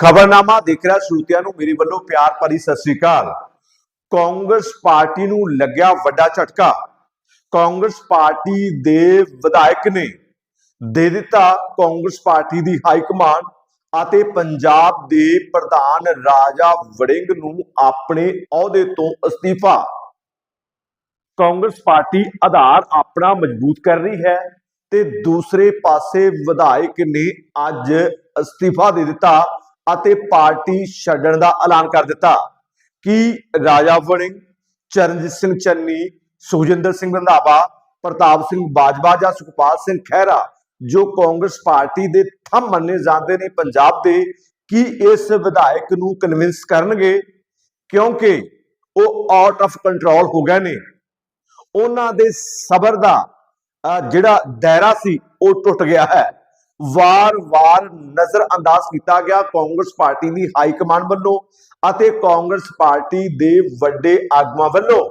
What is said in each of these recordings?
ਖਬਰਨਾਮਾ ਦੇਖ ਰਿਹਾ ਸਰੋਤਿਆਂ ਨੂੰ, ਮੇਰੇ ਵੱਲੋਂ ਪਿਆਰ ਭਰੀ ਸਤਿ ਸ੍ਰੀ ਅਕਾਲ। ਕਾਂਗਰਸ ਪਾਰਟੀ ਨੂੰ ਲੱਗਿਆ ਵੱਡਾ ਝਟਕਾ। ਕਾਂਗਰਸ ਪਾਰਟੀ ਦੇ ਵਿਧਾਇਕ ਨੇ ਦੇ ਦਿੱਤਾ ਕਾਂਗਰਸ ਪਾਰਟੀ ਦੀ ਹਾਈ ਕਮਾਂਡ ਅਤੇ ਪੰਜਾਬ ਦੇ ਪ੍ਰਧਾਨ ਰਾਜਾ ਵੜਿੰਗ ਨੂੰ ਆਪਣੇ ਅਹੁਦੇ ਤੋਂ ਅਸਤੀਫਾ। ਕਾਂਗਰਸ ਪਾਰਟੀ ਆਧਾਰ ਆਪਣਾ ਮਜ਼ਬੂਤ ਕਰ ਰਹੀ ਹੈ ਤੇ ਦੂਸਰੇ ਪਾਸੇ ਵਿਧਾਇਕ ਨੇ ਅੱਜ ਅਸਤੀਫਾ ਦੇ ਦਿੱਤਾ ਅਤੇ ਪਾਰਟੀ ਛੱਡਣ ਦਾ ਐਲਾਨ ਕਰ ਦਿੱਤਾ। ਕਿ ਰਾਜਾ ਵੜਿੰਗ ਚਰਨਜੀਤ ਸਿੰਘ ਚੰਨੀ, ਸੁਖਜਿੰਦਰ ਸਿੰਘ ਰੰਧਾਵਾ, ਪ੍ਰਤਾਪ ਸਿੰਘ ਬਾਜਵਾ ਜਾਂ ਸੁਖਪਾਲ ਸਿੰਘ ਖਹਿਰਾ, ਜੋ ਕਾਂਗਰਸ ਪਾਰਟੀ ਦੇ ਥੰਮ ਮੰਨੇ ਜਾਂਦੇ ਨੇ ਪੰਜਾਬ ਦੇ, ਕਿ ਇਸ ਵਿਧਾਇਕ ਨੂੰ ਕਨਵਿੰਸ ਕਰਨਗੇ? ਕਿਉਂਕਿ ਉਹ ਆਊਟ ਆਫ ਕੰਟਰੋਲ ਹੋ ਗਏ ਨੇ। ਉਹਨਾਂ ਦੇ ਸਬਰ ਦਾ ਜਿਹੜਾ ਦਾਇਰਾ ਸੀ, ਉਹ ਟੁੱਟ ਗਿਆ ਹੈ। ਵਾਰ-ਵਾਰ ਨਜ਼ਰ ਅੰਦਾਜ਼ ਕੀਤਾ ਗਿਆ ਕਾਂਗਰਸ ਪਾਰਟੀ ਦੀ ਹਾਈ ਕਮਾਂਡ ਵੱਲੋਂ ਅਤੇ ਕਾਂਗਰਸ ਪਾਰਟੀ ਦੇ ਵੱਡੇ ਆਗੂਆਂ ਵੱਲੋਂ।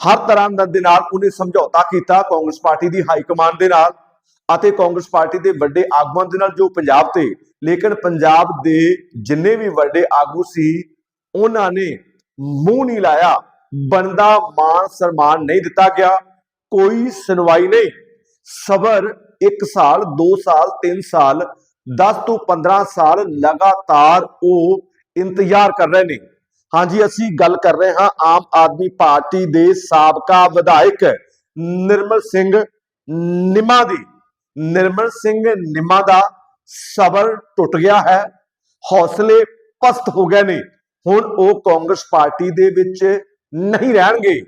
ਹਰ ਤਰ੍ਹਾਂ ਦੇ ਨਾਲ ਉਹਨੇ ਸਮਝੌਤਾ ਕੀਤਾ ਕਾਂਗਰਸ ਪਾਰਟੀ ਦੀ ਹਾਈ ਕਮਾਂਡ ਦੇ ਨਾਲ ਅਤੇ ਕਾਂਗਰਸ ਪਾਰਟੀ ਦੇ ਵੱਡੇ ਆਗੂਆਂ ਦੇ ਨਾਲ ਜੋ ਪੰਜਾਬ ਤੇ, ਲੇਕਿਨ ਪੰਜਾਬ ਦੇ ਜਿੰਨੇ ਵੀ ਵੱਡੇ ਆਗੂ ਸੀ, ਉਹਨਾਂ ਨੇ ਮੂੰਹ ਨਹੀਂ ਲਾਇਆ। ਬਣਦਾ ਮਾਨ ਸਨਮਾਨ ਨਹੀਂ ਦਿੱਤਾ ਗਿਆ। ਕੋਈ ਸੁਣਵਾਈ ਨਹੀਂ। ਸਬਰ 1 ਸਾਲ 2 ਸਾਲ 3 ਸਾਲ 10 ਤੋਂ 15 ਸਾਲ ਲਗਾਤਾਰ ਉਹ ਇੰਤਜ਼ਾਰ ਕਰ ਰਹੇ ਨੇ। ਹਾਂਜੀ, ਅਸੀਂ ਗੱਲ ਕਰ ਰਹੇ ਹਾਂ ਆਮ ਆਦਮੀ ਪਾਰਟੀ ਦੇ ਸਾਬਕਾ ਵਿਧਾਇਕ ਨਿਰਮਲ ਸਿੰਘ ਨਿਮਾ ਦੀ। ਨਿਰਮਲ ਸਿੰਘ ਨਿਮਾ ਦਾ ਸਬਰ ਟੁੱਟ ਗਿਆ ਹੈ, ਹੌਸਲੇ ਪਸਤ ਹੋ ਗਏ ਨੇ। ਹੁਣ ਉਹ ਕਾਂਗਰਸ ਪਾਰਟੀ ਦੇ ਵਿੱਚ ਨਹੀਂ ਰਹਿਣਗੇ।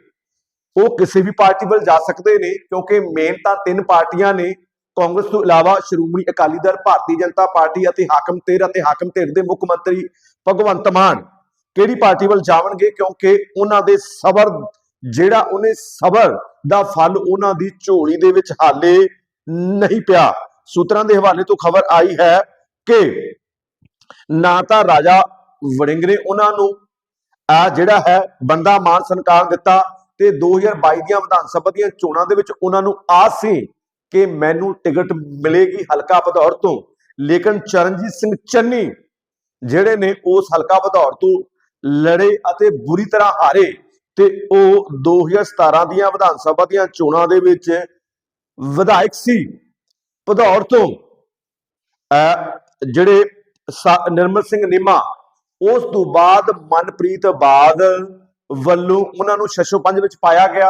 ਉਹ ਕਿਸੇ ਵੀ ਪਾਰਟੀ ਵੱਲ ਜਾ ਸਕਦੇ ਨੇ, ਕਿਉਂਕਿ ਮੇਨ ਤਾਂ ਤਿੰਨ ਪਾਰਟੀਆਂ ਨੇ। ਕਾਂਗਰਸ ਤੋਂ ਇਲਾਵਾ ਸ਼੍ਰੋਮਣੀ ਅਕਾਲੀ ਦਲ, ਭਾਰਤੀ ਜਨਤਾ ਪਾਰਟੀ ਅਤੇ ਹਾਕਮ ਧਿਰ ਅਤੇ ਹਾਕਮ ਧਿਰ ਦੇ ਮੁੱਖ ਮੰਤਰੀ ਭਗਵੰਤ ਮਾਨ ਕਿਹੜੀ ਪਾਰਟੀ ਵੱਲ ਜਾਵਣਗੇ? ਕਿਉਂਕਿ ਉਹਨਾਂ ਦੇ ਸਬਰ, ਜਿਹੜਾ ਉਹਨੇ ਸਬਰ ਦਾ ਫਲ ਉਹਨਾਂ ਦੀ ਝੋਲੀ ਦੇ ਵਿੱਚ ਹਾਲੇ ਨਹੀਂ ਪਿਆ। ਸੂਤਰਾਂ ਦੇ ਹਵਾਲੇ ਤੋਂ ਖਬਰ ਆਈ ਹੈ ਕਿ ਨਾ ਤਾਂ ਰਾਜਾ ਵੜਿੰਗ ਨੇ ਉਹਨਾਂ ਨੂੰ ਆ ਜਿਹੜਾ ਹੈ ਬੰਦਾ ਮਾਨ ਸੰਕਾਰ ਦਿੱਤਾ ਤੇ 2022 ਦੀਆਂ ਵਿਧਾਨ ਸਭਾ ਦੀਆਂ ਚੋਣਾਂ ਦੇ ਵਿੱਚ ਉਹਨਾਂ ਨੂੰ ਆਸ ਸੀ ਕਿ ਮੈਨੂੰ ਟਿਕਟ ਮਿਲੇਗੀ ਹਲਕਾ ਭਦੌੜ ਤੋਂ। ਲੇਕਿਨ ਚਰਨਜੀਤ ਸਿੰਘ ਚੰਨੀ ਜਿਹੜੇ ਨੇ ਉਸ ਹਲਕਾ ਭਦੌੜ ਤੋਂ ਲੜੇ ਅਤੇ ਬੁਰੀ ਤਰ੍ਹਾਂ ਹਾਰੇ ਤੇ ਉਹ 2017 ਦੀਆਂ ਵਿਧਾਨ ਸਭਾ ਦੀਆਂ ਚੋਣਾਂ ਦੇ ਵਿੱਚ ਵਿਧਾਇਕ ਸੀ ਭਦੌੜ ਤੋਂ। ਅਹ ਜਿਹੜੇ ਨਿਰਮਲ ਸਿੰਘ ਨੀਮਾ, ਉਸ ਤੋਂ ਬਾਅਦ ਮਨਪ੍ਰੀਤ ਬਾਦਲ ਵੱਲੋਂ ਉਹਨਾਂ ਨੂੰ ਛੱਛੋ ਪੰਜ ਵਿੱਚ ਪਾਇਆ ਗਿਆ।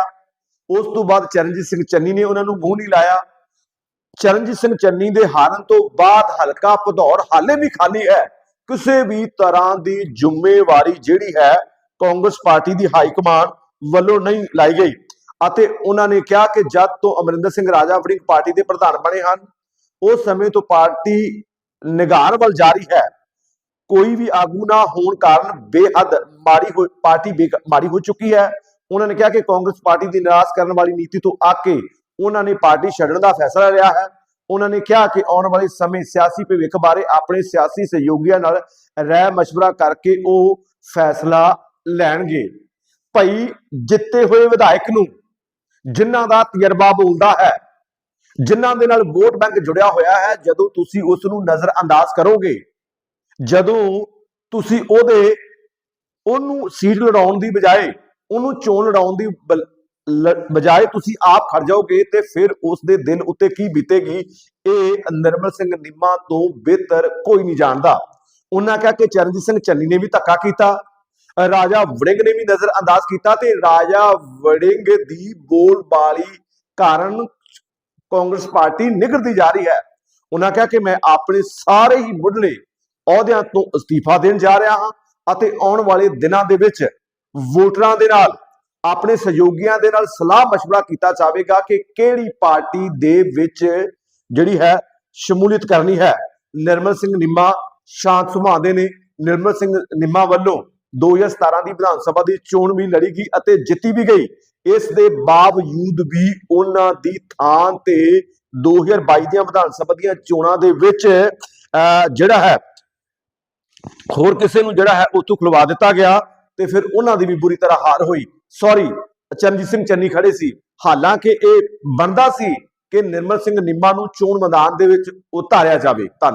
ਉਸ ਤੋਂ ਬਾਅਦ ਚਰਨਜੀਤ ਸਿੰਘ ਚੰਨੀ ਨੇ ਉਹਨਾਂ ਨੂੰ ਮੂੰਹ ਨਹੀਂ ਲਾਇਆ। ਚਰਨਜੀਤ ਸਿੰਘ ਚੰਨੀ ਦੇ ਹਾਰਨ ਤੋਂ ਬਾਅਦ ਹਲਕਾ ਭਦੌੜ ਹਾਲੇ ਵੀ ਖਾਲੀ ਹੈ। ਕਿਸੇ ਵੀ ਤਰ੍ਹਾਂ ਦੀ ਜ਼ਿੰਮੇਵਾਰੀ ਜਿਹੜੀ ਹੈ ਕਾਂਗਰਸ ਪਾਰਟੀ ਦੀ ਹਾਈ ਕਮਾਂਡ ਵੱਲੋਂ ਨਹੀਂ ਲਾਈ ਗਈ। ਅਤੇ ਉਹਨਾਂ ਨੇ ਕਿਹਾ ਕਿ ਜਦ ਤੋਂ ਅਮਰਿੰਦਰ ਸਿੰਘ ਰਾਜਾ ਵੜਿੰਗ ਪਾਰਟੀ ਦੇ ਪ੍ਰਧਾਨ ਬਣੇ ਹਨ, ਉਸ ਸਮੇਂ ਤੋਂ ਪਾਰਟੀ ਨਿਗਾਰ ਵੱਲ ਜਾਰੀ ਹੈ। ਕੋਈ ਵੀ ਆਗੂ ਨਾ ਹੋਣ ਕਾਰਨ ਬੇਹੱਦ ਮਾੜੀ ਹੋਈ, ਪਾਰਟੀ ਬੇਕ- ਮਾੜੀ ਹੋ ਚੁੱਕੀ ਹੈ। ਉਹਨਾਂ ਨੇ ਕਿਹਾ ਕਿ ਕਾਂਗਰਸ ਪਾਰਟੀ ਦੀ ਨਿਰਾਸ਼ ਕਰਨ ਵਾਲੀ ਨੀਤੀ ਤੋਂ ਆ ਕੇ ਉਹਨਾਂ ਨੇ ਪਾਰਟੀ ਛੱਡਣ ਦਾ ਫੈਸਲਾ ਲਿਆ ਹੈ। ਉਹਨਾਂ ਨੇ ਕਿਹਾ ਕਿ ਆਉਣ ਵਾਲੇ ਸਮੇਂ ਸਿਆਸੀ ਭਵਿੱਖ ਬਾਰੇ ਆਪਣੇ ਸਿਆਸੀ ਸਹਿਯੋਗੀਆਂ ਨਾਲ ਰਾਏ ਮਸ਼ਵਰਾ ਕਰਕੇ ਉਹ ਫੈਸਲਾ ਲੈਣਗੇ। ਭਾਈ ਜਿੱਤੇ ਹੋਏ ਵਿਧਾਇਕ ਨੂੰ ਜਿਨ੍ਹਾਂ ਦਾ ਤਜਰਬਾ ਬੋਲਦਾ ਹੈ, ਜਿਨ੍ਹਾਂ ਦੇ ਨਾਲ ਵੋਟ ਬੈਂਕ ਜੁੜਿਆ ਹੋਇਆ ਹੈ, ਜਦੋਂ ਤੁਸੀਂ ਉਸ ਨੂੰ ਨਜ਼ਰ ਅੰਦਾਜ਼ ਕਰੋਗੇ, ਜਦੋਂ ਤੁਸੀਂ ਉਹਦੇ ਉਹਨੂੰ ਸੀਟ ਲੜਾਉਣ ਦੀ ਬਜਾਏ ਉਹਨੂੰ ਚੋਣ ਲੜਾਉਣ ਦੀ ਬਜਾਏ ਤੁਸੀਂ ਆਪ ਖੜ ਜਾਓਗੇ ਤੇ ਫਿਰ ਉਸ ਦੇ ਦਿਲ ਉੱਤੇ ਕੀ ਬੀਤੇਗੀ? ਇਹ ਨਿਰਮਲ ਸਿੰਘ ਨਿੰਮਾ ਤੋਂ ਬਿਹਤਰ ਕੋਈ ਨਹੀਂ ਜਾਣਦਾ। ਉਹਨਾਂ ਕਿਹਾ ਕਿ ਚਰਨਜੀਤ ਸਿੰਘ ਚੰਨੀ ਨੇ ਵੀ ਧੱਕਾ ਕੀਤਾ। ਰਾਜਾ ਵੜਿੰਗ ਨੇ ਵੀ ਨਜ਼ਰ ਅੰਦਾਜ਼ ਕੀਤਾ ਤੇ ਰਾਜਾ ਵੜਿੰਗ ਦੀ ਬੋਲਬਾਲੀ ਕਾਰਨ ਕਾਂਗਰਸ ਪਾਰਟੀ ਨਿਗਰਦੀ ਜਾ ਰਹੀ ਹੈ। ਉਹਨਾਂ ਕਿਹਾ ਕਿ ਮੈਂ ਆਪਣੇ ਸਾਰੇ ਹੀ ਮੁੱਢਲੇ ਅਹੁਦਿਆਂ ਤੋਂ ਅਸਤੀਫਾ ਦੇਣ ਜਾ ਰਿਹਾ ਹਾਂ ਅਤੇ ਆਉਣ ਵਾਲੇ ਦਿਨਾਂ ਦੇ ਵਿੱਚ ਵੋਟਰਾਂ ਦੇ ਨਾਲ, ਆਪਣੇ ਸਹਿਯੋਗੀਆਂ ਦੇ ਨਾਲ ਸਲਾਹ مشਵਰਾ ਕੀਤਾ ਜਾਵੇਗਾ ਕਿ ਕਿਹੜੀ ਪਾਰਟੀ ਦੇ ਵਿੱਚ ਜਿਹੜੀ ਹੈ ਸ਼ਮੂਲੀਅਤ ਕਰਨੀ ਹੈ। ਨਿਰਮਲ ਸਿੰਘ ਨਿੰਮਾ, ਸ਼ਾਂਤ ਸੁਭਾਅ ਦੇ ਨੇ। ਨਿਰਮਲ ਸਿੰਘ ਨਿੰਮਾ ਵੱਲੋਂ 2017 ਦੀ ਵਿਧਾਨ ਸਭਾ ਦੀ ਚੋਣ ਵੀ ਲੜੀ ਗਈ ਅਤੇ ਜਿੱਤੀ ਵੀ ਗਈ। ਇਸ ਦੇ ਬਾਵਜੂਦ ਵੀ ਉਹਨਾਂ ਦੀ ਥਾਂ ਤੇ 2022 ਦੀਆਂ ਵਿਧਾਨ ਸਭਾ ਦੀਆਂ ਚੋਣਾਂ ਦੇ ਵਿੱਚ ਜਿਹੜਾ ਹੈ, ਹੋਰ ਕਿਸੇ ਨੂੰ ਜਿਹੜਾ ਹੈ ਉਤੋਂ ਖਲਵਾ ਦਿੱਤਾ ਗਿਆ। ਤੇ ਫਿਰ ਉਹਨਾਂ ਦੀ ਵੀ ਬੁਰੀ ਤਰ੍ਹਾਂ ਹਾਰ ਹੋਈ। ਸੌਰੀ ਚਰਨਜੀਤ ਸਿੰਘ ਚੰਨੀ ਖੜੇ ਸੀ। ਹਾਲਾਂਕਿ ਇਹ ਬਣਦਾ ਸੀ ਕਿ ਨਿਰਮਲ ਸਿੰਘ ਨਿੰਮਾ ਨੂੰ ਚੋਣ ਮੈਦਾਨ ਦੇ ਵਿੱਚ ਉਤਾਰਿਆ ਜਾਵੇ। ਧੰਨਵਾਦ।